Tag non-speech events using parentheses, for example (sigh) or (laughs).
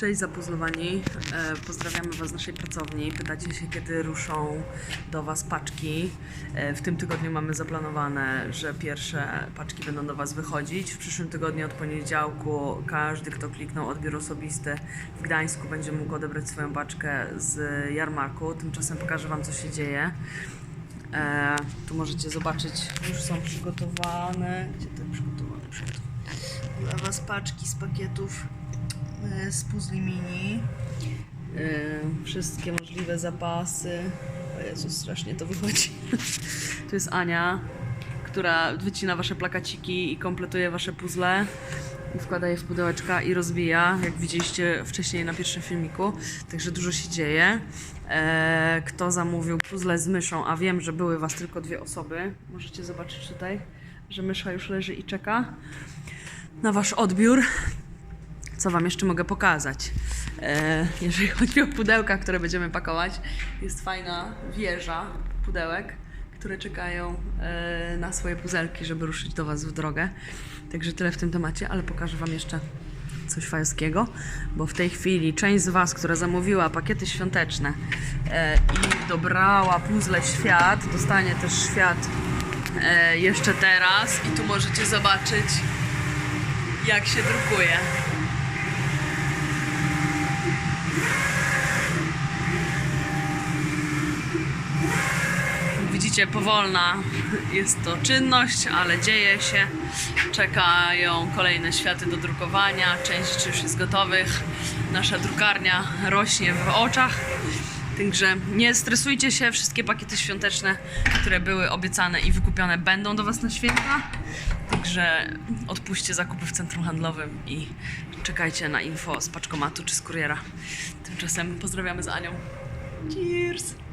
Cześć zapuzlowani, e, pozdrawiamy Was z naszej pracowni. Pytacie się, kiedy ruszą do Was paczki. E, w tym tygodniu mamy zaplanowane, że pierwsze paczki będą do Was wychodzić. W przyszłym tygodniu od poniedziałku każdy, kto kliknął odbiór osobisty w Gdańsku będzie mógł odebrać swoją paczkę z jarmarku. Tymczasem pokażę Wam, co się dzieje. E, tu możecie zobaczyć, już są przygotowane. Gdzie te przygotowane przed? Dla Was paczki z pakietów z puzli mini. E, Wszystkie możliwe zapasy. O Jezus, strasznie to wychodzi. (laughs) Tu jest Ania, która wycina Wasze plakaciki i kompletuje Wasze puzzle. I Wkłada je w pudełeczka i rozbija, jak widzieliście wcześniej na pierwszym filmiku. Także dużo się dzieje. E, Kto zamówił puzzle z myszą, a wiem, że były Was tylko dwie osoby. Możecie zobaczyć tutaj, że mysza już leży i czeka na Wasz odbiór. Co Wam jeszcze mogę pokazać? E, jeżeli chodzi o pudełka, które będziemy pakować, jest fajna wieża pudełek, które czekają e, na swoje puzelki, żeby ruszyć do Was w drogę. Także tyle w tym temacie, ale pokażę Wam jeszcze coś fajskiego, bo w tej chwili część z Was, która zamówiła pakiety świąteczne e, i dobrała puzzle świat, dostanie też świat e, jeszcze teraz i tu możecie zobaczyć jak się drukuje. Widzicie, powolna jest to czynność, ale dzieje się. Czekają kolejne światy do drukowania. Część rzeczy już jest gotowych. Nasza drukarnia rośnie w oczach. Także nie stresujcie się, wszystkie pakiety świąteczne, które były obiecane i wykupione, będą do Was na święta. Także odpuśćcie zakupy w centrum handlowym i czekajcie na info z paczkomatu czy z kuriera. Tymczasem pozdrawiamy z Anią. Cheers!